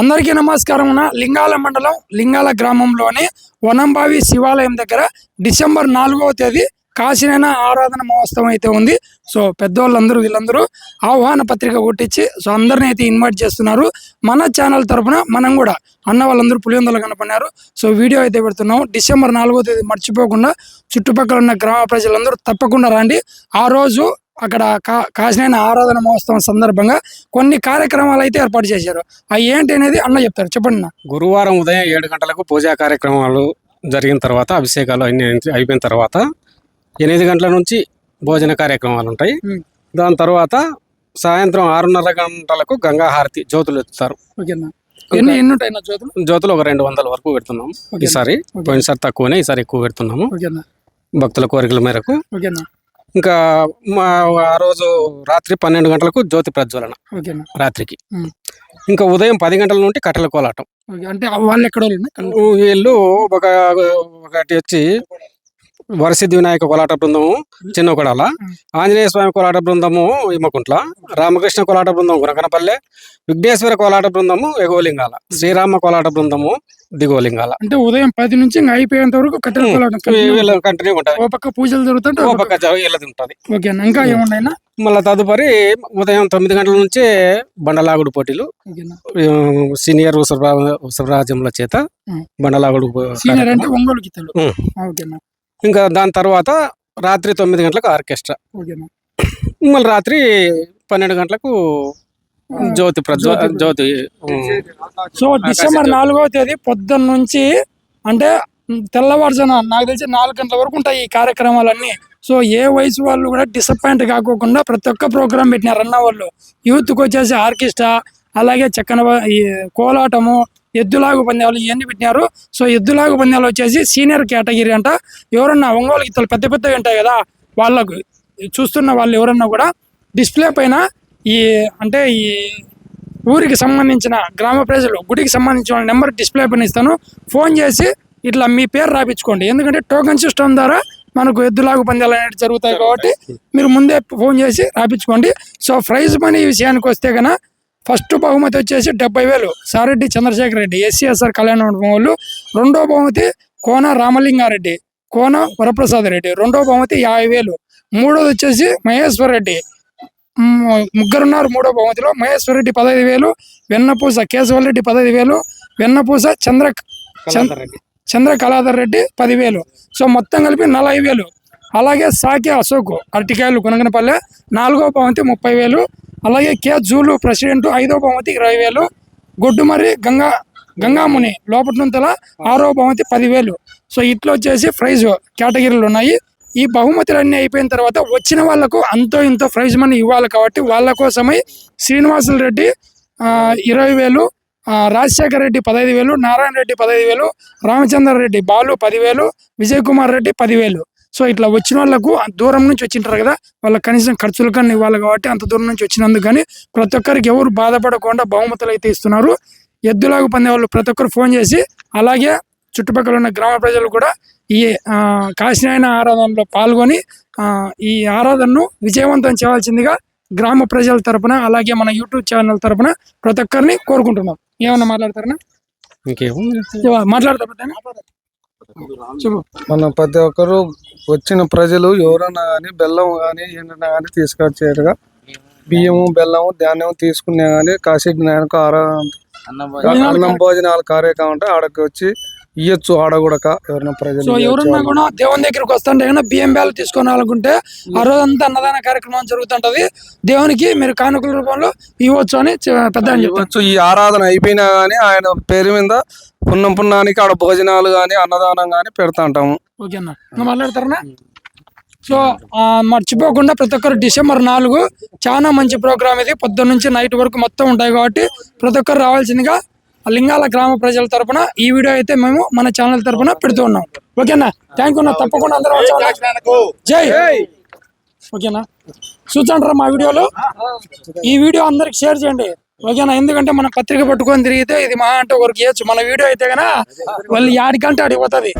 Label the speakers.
Speaker 1: అందరికీ నమస్కారం లింగాల మండలం లింగాల గ్రామంలోని వనంబావి శివాలయం దగ్గర డిసెంబర్ నాలుగవ తేదీ కాశీనైన ఆరాధన మహోత్సవం అయితే ఉంది. సో పెద్దవాళ్ళందరూ వీళ్ళందరూ ఆహ్వాన పత్రిక కొట్టించి సో అందరిని అయితే ఇన్వైట్ చేస్తున్నారు. మన ఛానల్ తరపున మనం కూడా అన్న వాళ్ళందరూ పులివెందులు కనపడినారు. సో వీడియో అయితే పెడుతున్నాం. డిసెంబర్ నాలుగో తేదీ మర్చిపోకుండా చుట్టుపక్కల ఉన్న గ్రామ ప్రజలందరూ తప్పకుండా రండి. ఆ రోజు అక్కడ కా కాశీనైన ఆరాధన మహోత్సవం సందర్భంగా కొన్ని కార్యక్రమాలు అయితే ఏర్పాటు చేశారు. అవి ఏంటి అనేది అన్న చెప్తారు. చెప్పండి అన్న.
Speaker 2: గురువారం ఉదయం ఏడు గంటలకు పూజా కార్యక్రమాలు జరిగిన తర్వాత అభిషేకాలు అన్ని అయిపోయిన తర్వాత ఎనిమిది గంటల నుంచి భోజన కార్యక్రమాలు ఉంటాయి. దాని తర్వాత సాయంత్రం ఆరున్నర గంటలకు గంగా హారతి జ్యోతులు ఎత్తుతారు.
Speaker 1: ఎన్ని ఎన్ని ఉంటాయి జ్యోతులు?
Speaker 2: జ్యోతులు ఒక రెండు వందల వరకు పెడుతున్నాం? ఈసారి. పోయినసారి తక్కువనే ఈసారి ఎక్కువ పెడుతున్నాము. భక్తుల కోరికల మేరకు. ఇంకా మా ఆ రోజు రాత్రి పన్నెండు గంటలకు జ్యోతి ప్రజ్వలన
Speaker 1: ఓకేనా
Speaker 2: రాత్రికి. ఇంకా ఉదయం పది గంటల నుండి కట్టెల కోలాటం.
Speaker 1: అంటే వాళ్ళు ఎక్కడ వాళ్ళు
Speaker 2: ఒకటి వచ్చి వరసిద్ధి వినాయక కోలాట బృందము చిన్న కొడాల ఆంజనేయ స్వామి కోలాట బృందము ఇమ్మకుంట్ల రామకృష్ణ కోలాట బృందం గురకనపల్లె విఘ్నేశ్వర కోలాట బృందము ఎగోలింగాల. శ్రీరామ కోలాట బృందము దిగోలింగాల.
Speaker 1: అంటే ఉదయం పది నుంచి అయిపోయేంత వరకు
Speaker 2: కంటిన్యూ ఉంటుంది
Speaker 1: ఓ పక్క పూజలు జరుగుతుంటే
Speaker 2: ఓ పక్క ఉంటుంది.
Speaker 1: ఓకేనా ఇంకా ఏమున్నాయినా
Speaker 2: మళ్ళీ తదుపరి ఉదయం తొమ్మిది గంటల నుంచే బండలాగుడు పోటీలు. సీనియర్ ఉసరా ఉసరాజ్యముల చేత. బండలాగుడు
Speaker 1: సీనియర్ అంటే ఒంగోలు గీతలు. ఓకేనా
Speaker 2: ఇంకా దాని తర్వాత రాత్రి తొమ్మిది గంటలకు ఆర్కెస్ట్రా.
Speaker 1: ఓకేనా
Speaker 2: మళ్ళీ రాత్రి పన్నెండు గంటలకు జ్యోతి ప్రజ్వ జ్యోతి
Speaker 1: సో డిసెంబర్ నాలుగవ తేదీ పొద్దున్న నుంచి అంటే తెల్లవారుజాన నాకు తెలిసి నాలుగు గంటల వరకు ఉంటాయి ఈ కార్యక్రమాలన్నీ. సో ఏ వయసు వాళ్ళు కూడా డిసప్పాయింట్ కాకోకుండా ప్రతి ఒక్క ప్రోగ్రామ్ పెట్టినారు అన్న వాళ్ళు యూత్కి వచ్చేసి ఆర్కెస్ట్రా అలాగే చక్కన కోలాటము ఎద్దులాగు పందాలు ఇవన్నీ పెట్టినారు. సో ఎద్దులాగు పందాలు వచ్చేసి సీనియర్ కేటగిరీ అంట. ఎవరన్నా ఒంగోలు గీతలు పెద్ద పెద్దవి ఉంటాయి కదా వాళ్ళకు చూస్తున్న వాళ్ళు ఎవరన్నా కూడా డిస్ప్లే పైన ఈ అంటే ఈ ఊరికి సంబంధించిన గ్రామ ప్రజలు గుడికి సంబంధించిన నెంబర్ డిస్ప్లే పైన ఇస్తాను. ఫోన్ చేసి ఇట్లా మీ పేరు రాపించుకోండి. ఎందుకంటే టోకెన్ సిస్టమ్ ద్వారా మనకు ఎద్దులాగు పందాలు అనేవి జరుగుతాయి కాబట్టి మీరు ముందే ఫోన్ చేసి రాపించుకోండి. సో ప్రైజ్ మనీ విషయానికి వస్తే కనుక ఫస్ట్ బహుమతి వచ్చేసి డెబ్బై వేలు. సారెడ్డి చంద్రశేఖర్ రెడ్డి ఎస్సీఎస్ఆర్ కళ్యాణ మండపం వాళ్ళు. రెండో బహుమతి కోన రామలింగారెడ్డి కోన వరప్రసాద్ రెడ్డి. రెండో బహుమతి యాభై వేలు. మూడోది వచ్చేసి మహేశ్వర్ రెడ్డి. ముగ్గురున్నారు మూడో బహుమతిలో. మహేశ్వర్ రెడ్డి పదహైదు వేలు వెన్నపూస కేశవల్ రెడ్డి పదహైదు వేలు వెన్నపూస చంద్ర. చంద్ర కళాధర్ రెడ్డి. పదివేలు సో మొత్తం కలిపి నలభై వేలు. అలాగే సాకే అశోక్ అరటికాయలు కొనగనపల్లె నాలుగో బహుమతి ముప్పై వేలు. అలాగే కే జూలు ప్రెసిడెంట్ ఐదో బహుమతి ఇరవై వేలు గొడ్డుమర్రి గంగా గంగాముని లోపట్నుంతల ఆరో బహుమతి పదివేలు. సో ఇట్లా వచ్చేసి ప్రైజ్ కేటగిరీలు ఉన్నాయి. ఈ బహుమతులన్నీ అయిపోయిన తర్వాత వచ్చిన వాళ్ళకు అంతో ఇంతో ప్రైజ్ మనీ ఇవ్వాలి కాబట్టి వాళ్ళ కోసమై శ్రీనివాసుల రెడ్డి ఆ, ఇరవై వేలు రాజశేఖర రాజశేఖర్ రెడ్డి పదహైదు వేలు నారాయణ రెడ్డి పదహైదు వేలు రామచంద్ర రెడ్డి బాలు పదివేలు విజయ్ కుమార్ రెడ్డి పదివేలు. సో ఇట్లా వచ్చిన వాళ్ళకు దూరం నుంచి వచ్చింటారు కదా వాళ్ళకి కనీసం ఖర్చులు కన్నా ఇవ్వాలి కాబట్టి అంత దూరం నుంచి వచ్చినందుకు కానీ ప్రతి ఒక్కరికి ఎవరు బాధపడకుండా బహుమతులు అయితే ఇస్తున్నారు. ఎద్దులాగు పొందే వాళ్ళు ప్రతి ఒక్కరు ఫోన్ చేసి అలాగే చుట్టుపక్కల ఉన్న గ్రామ ప్రజలు కూడా ఈ ఆ, కాశీనాయన ఆరాధనలో పాల్గొని ఆ, ఈ ఆరాధనను విజయవంతం చేయాల్సిందిగా గ్రామ ప్రజల తరపున అలాగే మన యూట్యూబ్ ఛానల్ తరపున ప్రతి ఒక్కరిని కోరుకుంటున్నాం. ఏమన్నా మాట్లాడతారా
Speaker 2: ఇంకేమో
Speaker 1: మాట్లాడతారు?
Speaker 3: మన ప్రతి ఒక్కరు వచ్చిన ప్రజలు ఎవరన్నా కానీ బెల్లం కానీ ఏంటన్నా కానీ తీసుకొచ్చేట్టుగా బియ్యము బెల్లము ధాన్యం తీసుకునే కానీ కాశీ నాయనకు ఆరా అన్నం భోజనాలు కార్యక్రమం అంటే ఆడకి వచ్చి ఇయ్యొచ్చు ఆడ కూడా ఎవరైనా ప్రజలు
Speaker 1: సో
Speaker 3: ఇయ్యొచ్చు.
Speaker 1: ఎవరన్నా కూడా దేవుని దగ్గరికి వస్తుంటే కన్నా బియ్యం బేలు తీసుకొని అనుకుంటే ఆ రోజంతా అన్నదాన కార్యక్రమం జరుగుతుంటది. దేవునికి మీరు కానుకల రూపంలో ఇవ్వచ్చు అని పెద్ద
Speaker 3: ఇవ్వచ్చు. ఈ ఆరాధన అయిపోయినా గానీ ఆయన పేరు మీద పున్నం పున్నానికి ఆడ భోజనాలు గాని అన్నదానం గాని పెడతా ఉంటాము.
Speaker 1: ఓకే అన్న. నువ్వు మాట్లాడతారనా సో ఆ, మర్చిపోకుండా ప్రతి ఒక్కరు డిసెంబర్ నాలుగు చాలా మంచి ప్రోగ్రామ్ ఇది. పొద్దున్న నుంచి నైట్ వరకు మొత్తం ఉంటాయి కాబట్టి ప్రతి ఒక్కరు రావాల్సిందిగా లింగాల గ్రామ ప్రజల తరపున ఈ వీడియో అయితే మేము మన ఛానల్ తరపున పెడుతూ ఉన్నాం. ఓకేనా? థ్యాంక్ యూ తప్పకుండా అందరూ జై ఓకేనా? చూచండి మా వీడియోలో? ఈ వీడియో అందరికి షేర్ చేయండి. ఓకేనా? ఎందుకంటే మనం పత్రిక పట్టుకొని తిరిగితే ఇది మా అంటే ఒకరికి ఇవ్వచ్చు మన వీడియో అయితే కనుక వాళ్ళు యాడికంటే ఆడిపోతుంది